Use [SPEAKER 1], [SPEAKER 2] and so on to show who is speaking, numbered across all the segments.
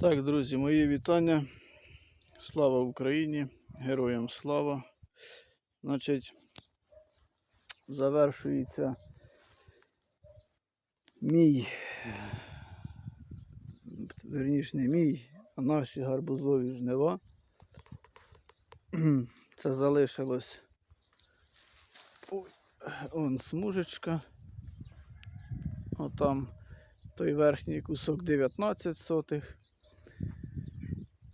[SPEAKER 1] Так, друзі, мої вітання. Слава Україні, героям слава. Значить, завершується мій, верніше не мій, а наші гарбузові жнива. Це залишилось ой, он смужечка. Отам той верхній кусок 19 сотих.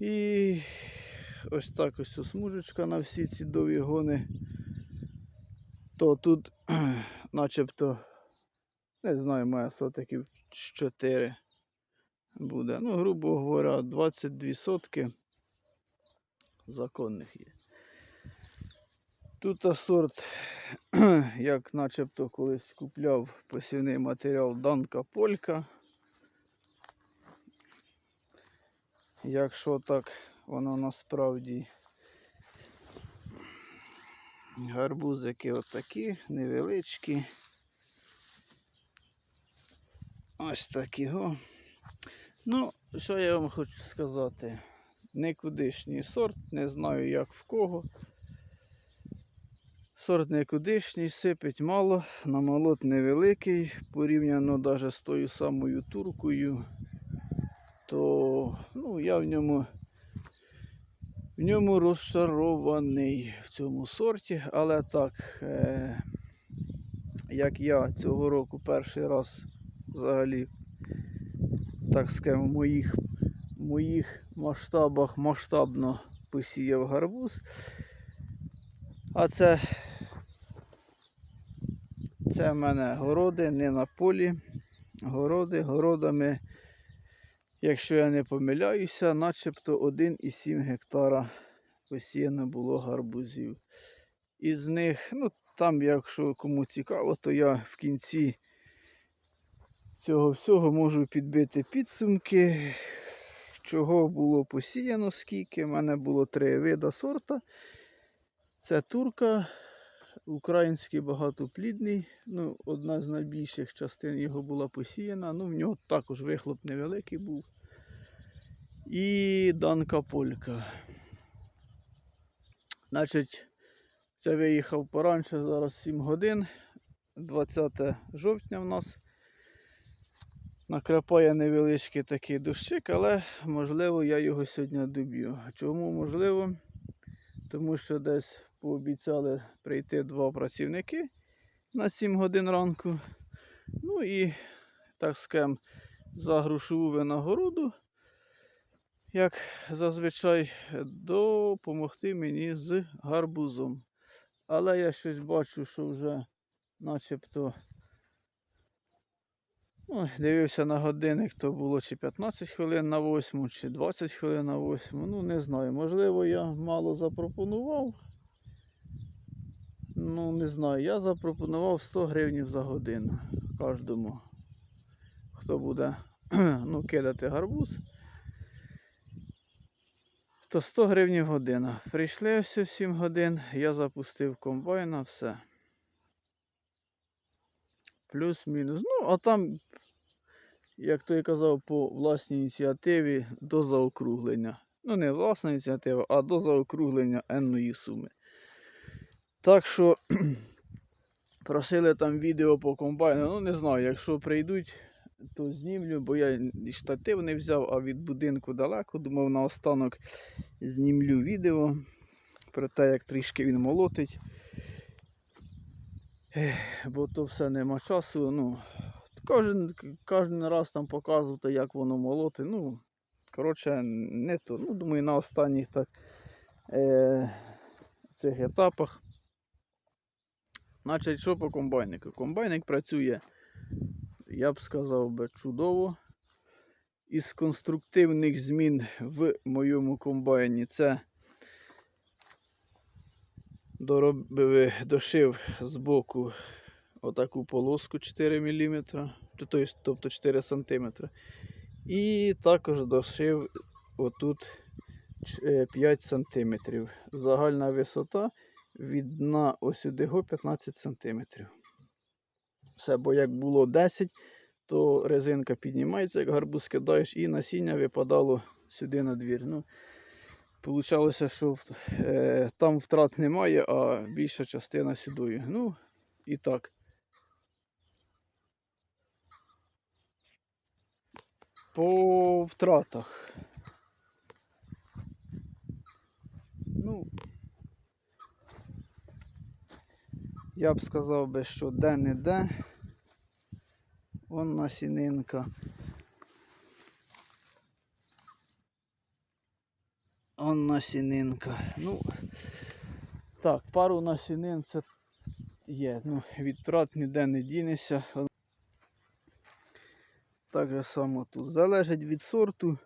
[SPEAKER 1] І ось так ось смужечка на всі ці довгі гони. То тут начебто, не знаю, має сотиків 4 буде. Ну, грубо говоря, 22 сотки законних є. Тут сорт, як начебто колись купляв посівний матеріал Данка Полька. Якщо так воно насправді гарбузики отакі, невеличкі. Ось такі го. Ну, що я вам хочу сказати? Никудишній сорт, не знаю як в кого. Сорт никудишній, сипить мало, намолот невеликий, порівняно навіть з тою самою туркою то ну, я в ньому в ньому розчарований в цьому сорті, але так, е, як я цього року перший раз взагалі, так скажемо, в моїх, моїх масштабах масштабно посіяв гарбуз. А це, це в мене городи, не на полі. Городи, городами Якщо я не помиляюся, начебто 1,7 гектара посіяно було гарбузів. Із них, ну там, якщо кому цікаво, то я в кінці цього всього можу підбити підсумки, чого було посіяно, скільки. У мене було три вида сорта. Це турка, український багатоплідний. Ну, Одна з найбільших частин його була посіяна. Ну, в нього також вихлоп невеликий був. І Данка Полька. Значить, це виїхав поранше, зараз 7 годин. 20 жовтня в нас. Накрапає невеличкий такий дощик, але можливо я його сьогодні доб'ю. Чому можливо? Тому що десь пообіцяли прийти два працівники на 7 годин ранку. Ну і так скажем, за грошову винагороду, як зазвичай, допомогти мені з гарбузом. Але я щось бачу, що вже начебто ну, дивився на годинник, то було чи 15 хвилин на 8, чи 20 хвилин на 8. Ну, не знаю. Можливо, я мало запропонував. Ну, не знаю, я запропонував 100 гривень за годину кожному, хто буде ну, кидати гарбуз. То 100 гривень година. Прийшли ось 7 годин, я запустив комбайна, все. Плюс-мінус. Ну, а там, як той казав, по власній ініціативі до заокруглення. Ну, не власна ініціатива, а до заокруглення енної суми. Так що просили там відео по комбайну. Ну, не знаю, якщо прийдуть, то знімлю, бо я і штатив не взяв, а від будинку далеко. Думав, наостанок знімлю відео про те, як трішки він молотить. Бо то все нема часу. Ну, Кожен кожен раз там показувати, як воно молоти. Ну, коротше, не то. Ну, думаю, на останніх так е, цих етапах. Значить, що по комбайнику? Комбайник працює, я б сказав би, чудово. Із конструктивних змін в моєму комбайні це доробив, дошив з боку отаку полоску 4 мм, тобто 4 см. І також дошив отут 5 см. Загальна висота від дна ось сюди 15 см. Все, бо як було 10, то резинка піднімається, як гарбуз кидаєш, і насіння випадало сюди на двір. Ну, Получалося, що е, там втрат немає, а більша частина сюди. Ну, і так. По втратах. Ну, я б сказав би, що де-не-де. Вон насінинка. Он насінинка. Ну, так, пару насінин це є. Ну, від втрат ніде не дінешся. Так же само тут. Залежить від сорту.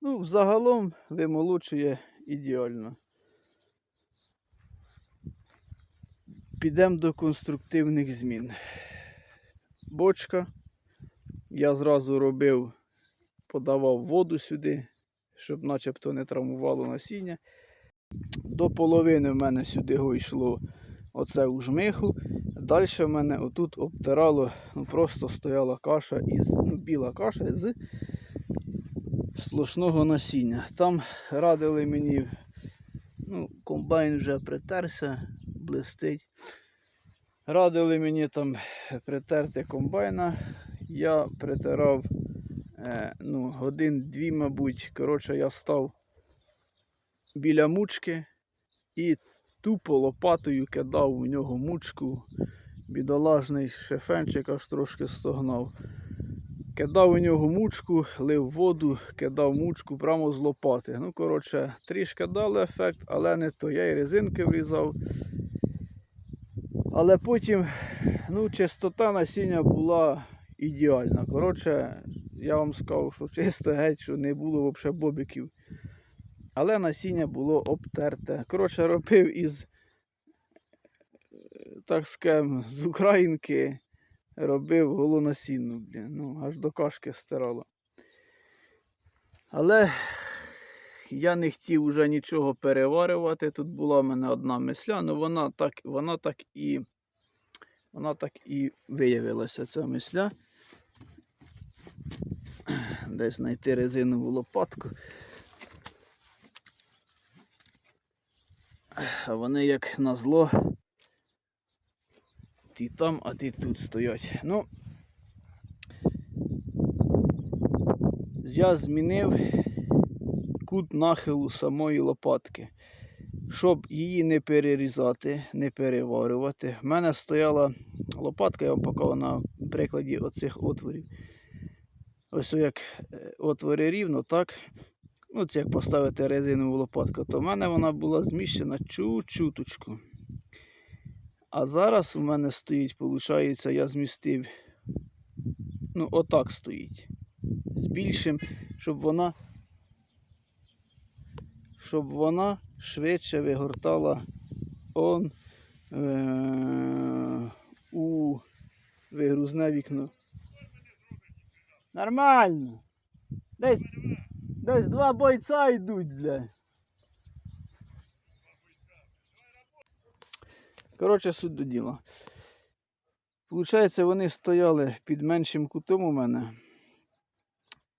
[SPEAKER 1] Ну, взагалом вимолочує ідеально. Підемо до конструктивних змін. Бочка. Я зразу робив, подавав воду сюди, щоб начебто не травмувало насіння. До половини в мене сюди йшло оце у жмиху. Далі в мене отут обтирало, ну просто стояла каша із, ну, біла каша з сплошного насіння. Там радили мені, ну, комбайн вже притерся, блистить. Радили мені там притерти комбайна. Я притирав е, ну, годин-дві, мабуть. Коротше, я став біля мучки і тупо лопатою кидав у нього мучку. Бідолажний шефенчик аж трошки стогнав. Кидав у нього мучку, лив воду, кидав мучку прямо з лопати. Ну, коротше, трішки дали ефект, але не то. Я і резинки врізав. Але потім, ну, чистота насіння була ідеальна. Коротше, я вам скажу, що чисто геть, що не було взагалі бобиків. Але насіння було обтерте. Коротше, робив із, так скажем, з Українки робив голонасінну, блін. Ну, аж до кашки стирало. Але я не хотів уже нічого переварювати. Тут була в мене одна мисля, але вона так, вона так і вона так і виявилася, ця мисля. Десь знайти резинову лопатку. А вони як назло. Ті там, а ті тут стоять. Ну, я змінив кут нахилу самої лопатки. Щоб її не перерізати, не переварювати. В мене стояла лопатка, я вам показав на прикладі оцих отворів. Ось як е, отвори рівно, так. Ну, це як поставити резинову лопатку, то в мене вона була зміщена чуть-чуточку. А зараз у мене стоїть, виходить, я змістив. Ну, отак стоїть. З більшим, щоб вона. Щоб вона швидше вигортала он е- у вигрузне вікно. Нормально. Десь, десь два бойця йдуть, бля. Коротше, суть до діла. Получається, вони стояли під меншим кутом у мене.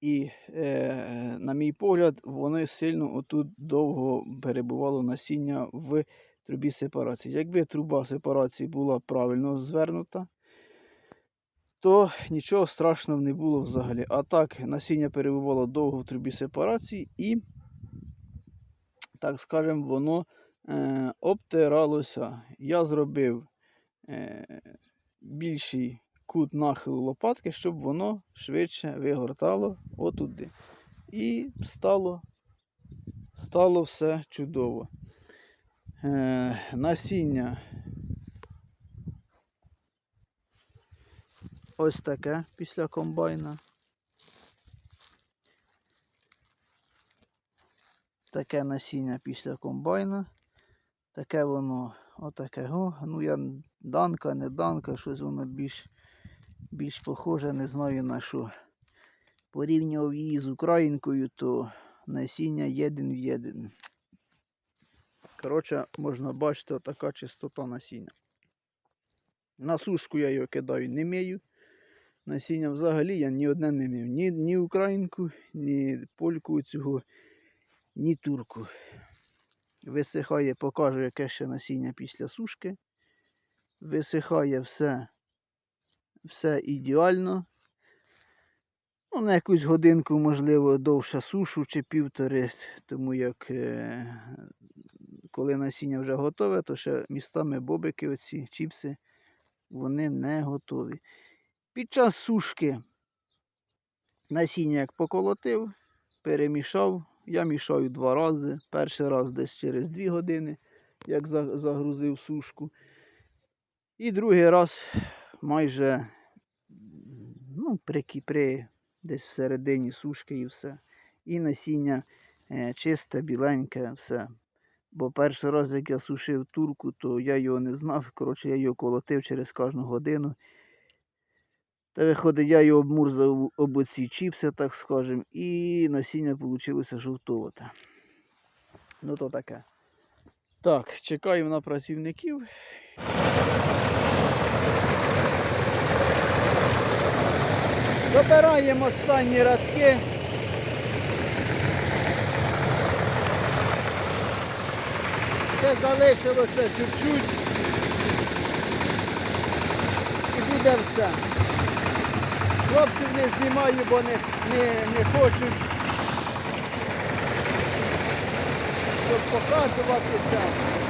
[SPEAKER 1] І, е, на мій погляд, вони сильно отут довго перебувало насіння в трубі сепарації. Якби труба сепарації була правильно звернута, то нічого страшного не було взагалі. А так, насіння перебувало довго в трубі сепарації і, так скажемо, воно е, обтиралося. Я зробив е, більший кут нахилу лопатки, щоб воно швидше вигортало отуди. І стало, стало все чудово. Е, насіння ось таке після комбайна. Таке насіння після комбайна. Таке воно, отаке. О, ну я данка, не данка, щось воно більш, більш похоже, не знаю на що. Порівнював її з українкою, то насіння єдин в єдин. Коротше, можна бачити, така чистота насіння. На сушку я його кидаю не мию. насіння взагалі я ні одне не мив. Ні, ні українку, ні польку цього, ні турку. Висихає, покажу, яке ще насіння після сушки. Висихає все, все ідеально. Ну, на якусь годинку, можливо, довше сушу чи півтори, тому як е, коли насіння вже готове, то ще містами бобики, оці чіпси, вони не готові. Під час сушки насіння як поколотив, перемішав. Я мішаю два рази. Перший раз десь через 2 години, як загрузив сушку. І другий раз майже ну, при, кі- при десь всередині сушки і все. І насіння е, чисте, біленьке, все. Бо перший раз, як я сушив турку, то я його не знав. Коротше, я його колотив через кожну годину. Та виходить, я його обмурзав об оці чіпси, так скажем, і насіння вийшло жовтовате. Ну то таке. Так, чекаємо на працівників. Добираємо останні радки. Ще залишилося чуть-чуть. І буде все. Хлопців не знімаю, бо не, не, не хочуть. Щоб показуватися.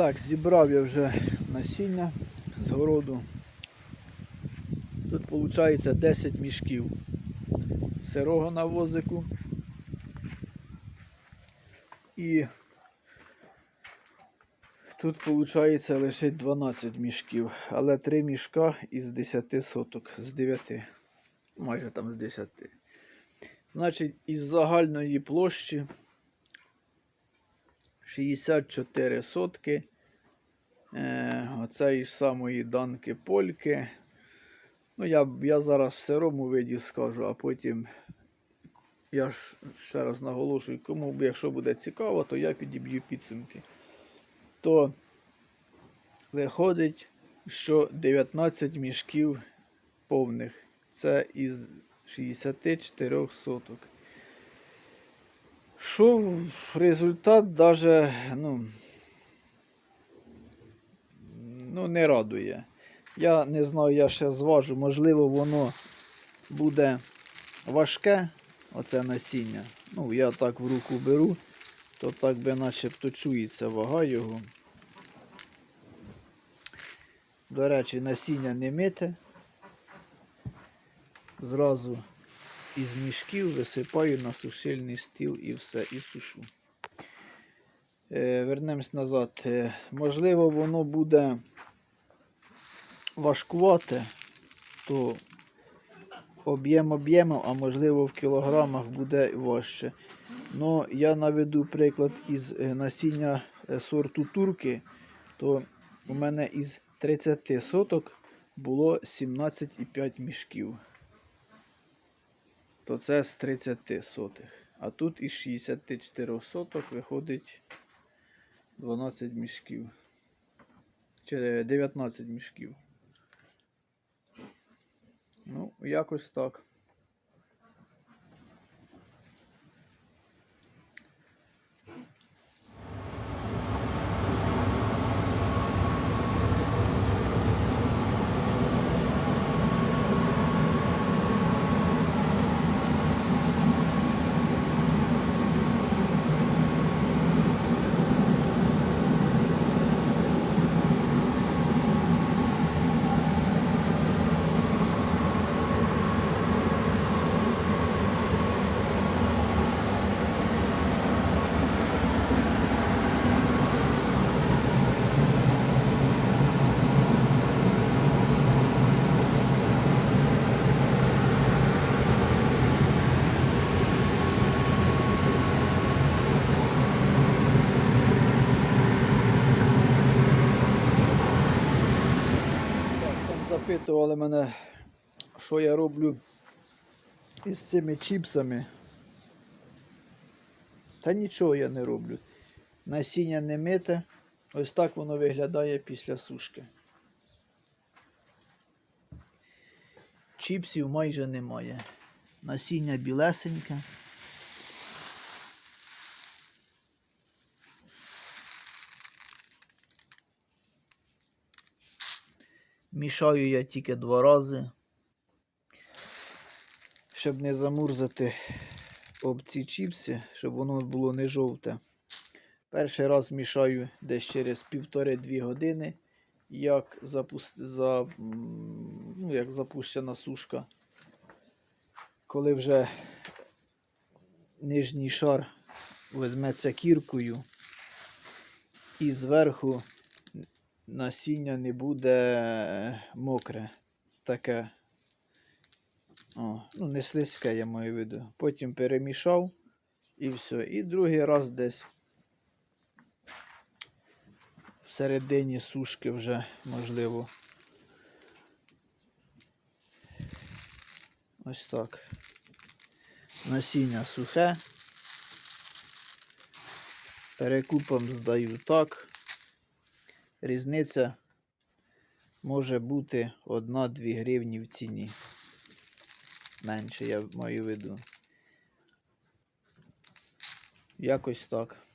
[SPEAKER 1] Так, зібрав я вже насіння з городу. Тут виходить 10 мішків сирого на возику. І тут виходить лише 12 мішків, але 3 мішка із 10 соток, з 9, майже там з 10. Значить, із загальної площі 64 сотки. Е, оцеї самої данки польки. Ну, я, я зараз в сирому виді скажу, а потім я ж ще раз наголошую, кому, якщо буде цікаво, то я підіб'ю підсумки. То виходить, що 19 мішків повних. Це із 64 соток. Що результат даже, ну, ну, не радує. Я не знаю, я ще зважу, можливо, воно буде важке, оце насіння. Ну, я так в руку беру, то так би начебто чується вага його. До речі, насіння не мите. Зразу із мішків висипаю на сушильний стіл і все, і сушу. Е, вернемось назад. Е, можливо, воно буде важкувате, то об'єм об'ємом, а можливо в кілограмах буде важче. Ну, я наведу приклад із е, насіння е, сорту турки, то у мене із 30 соток було 17,5 мішків. То це з 30 сотих. А тут із 64 соток виходить 12 мішків. Чи 19 мішків. Ну, якось так. Так, там запитували мене, що я роблю із цими чіпсами. Та нічого я не роблю. Насіння не мите. Ось так воно виглядає після сушки. Чіпсів майже немає. Насіння білесеньке. Мішаю я тільки два рази, щоб не замурзати об ці чіпси, щоб воно було не жовте. Перший раз мішаю десь через півтори-дві години, як, запус... за... ну, як запущена сушка. Коли вже нижній шар візьметься кіркою і зверху насіння не буде мокре. Таке. О, ну, не слизьке, я маю в виду. Потім перемішав і все. І другий раз десь в середині сушки вже можливо. Ось так. Насіння сухе. Перекупом здаю так. Різниця може бути 1-2 гривні в ціні. Менше я маю в виду. Якось так.